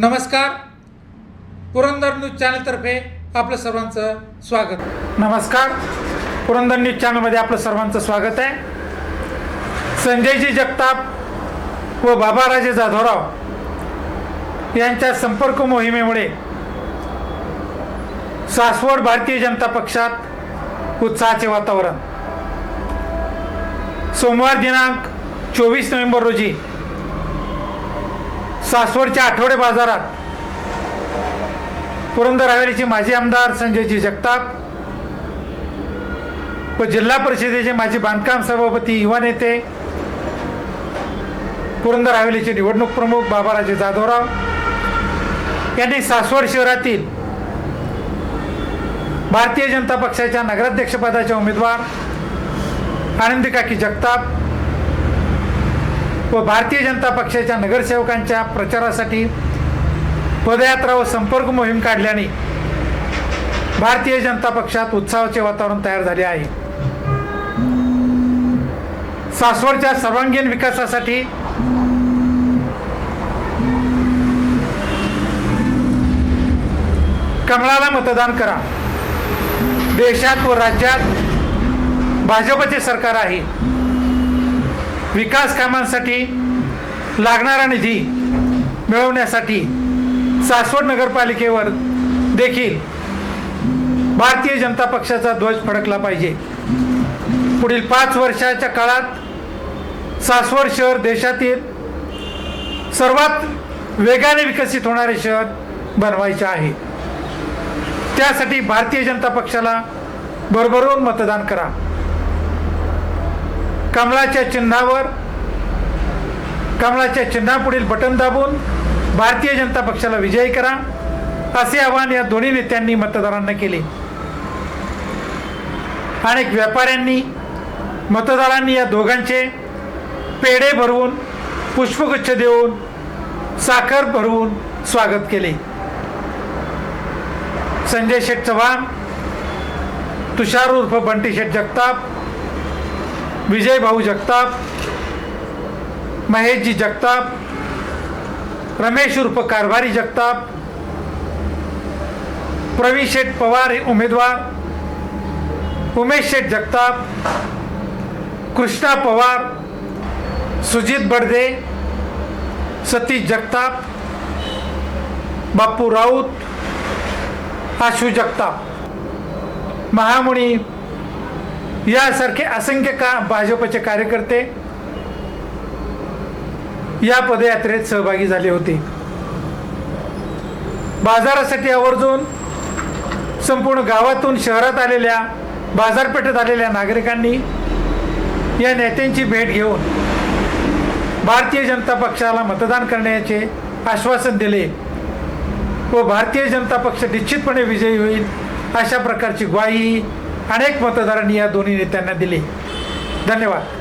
नमस्कार. पुरंदर न्यूज चॅनलतर्फे आपलं सर्वांचं स्वागत. नमस्कार. पुरंदर न्यूज चॅनलमध्ये आपलं सर्वांचं स्वागत आहे. संजयजी जगताप व बाबाराजे जाधवराव यांच्या संपर्क मोहिमेमुळे सासवड भारतीय जनता पक्षात उत्साहाचे वातावरण. सोमवार दिनांक चोवीस नोव्हेंबर रोजी सासवडच्या आठवडे बाजारात. पुरंदर हवेलीचे माजी आमदार संजयजी जगताप व जिल्हा परिषदेचे माजी बांधकाम सभापती युवा नेते पुरंदर हवेलीचे निवडणूक प्रमुख बाबाराजे जाधवराव यांनी सासवड शहरातील भारतीय जनता पक्षाच्या नगराध्यक्षपदाच्या उमेदवार आनंदिकाकी जगताप व भारतीय जनता पक्षाच्या नगरसेवकांच्या प्रचारासाठी पदयात्रा व संपर्क मोहीम काढल्याने भारतीय जनता पक्षात उत्साहाचे वातावरण तयार झाले आहे. सासवडच्या सर्वांगीण विकासासाठी कमळाला मतदान करा. देशात व राज्यात भाजपचे सरकार आहे. विकास कामांसाठी लागणारा निधी मिळवण्यासाठी सासवड नगरपालिकेवर देखील भारतीय जनता पक्षाचा ध्वज फडकला पाहिजे. पुढील पाच वर्षाच्या काळात सासवड शहर देशातील सर्वात वेगाने विकसित होणारे शहर बनवायचे आहे. त्यासाठी भारतीय जनता पक्षाला भरभरून मतदान करा. कमळाच्या चिन्हावर कमळाच्या चिन्हापुढील बटन दाबून भारतीय जनता पक्षाला विजयी करा. असे आवाहन या दोन्ही नेत्यांनी मतदारांना केले. अनेक व्यापाऱ्यांनी मतदारांनी या दोघांचे पेढे भरवून पुष्पगुच्छ देऊन साखर भरवून स्वागत केले. संजय शेठ चव्हाण तुषार उर्फ बंटी शेठ जगताप विजय भाऊ जगताप महेशजी जगताप रमेश उर्फ कारभारी जगताप प्रवीण शेठ पवार हे उमेदवार उमेश शेठ जगताप कृष्णा पवार सुजित बडदे सतीश जगताप बापू राऊत आशू जगताप. महामुनी यासारखे असंख्य का भाजपचे कार्यकर्ते या पदयात्रेत सहभागी झाले होते. बाजारासाठी आवर्जून संपूर्ण गावातून शहरात आलेल्या बाजारपेठेत आलेल्या नागरिकांनी या नेत्यांची भेट घेऊन भारतीय जनता पक्षाला मतदान करण्याचे आश्वासन दिले व भारतीय जनता पक्ष निश्चितपणे विजयी होईल अशा प्रकारची ग्वाही अनेक मतदारांनी या दोन्ही नेत्यांना दिले. धन्यवाद.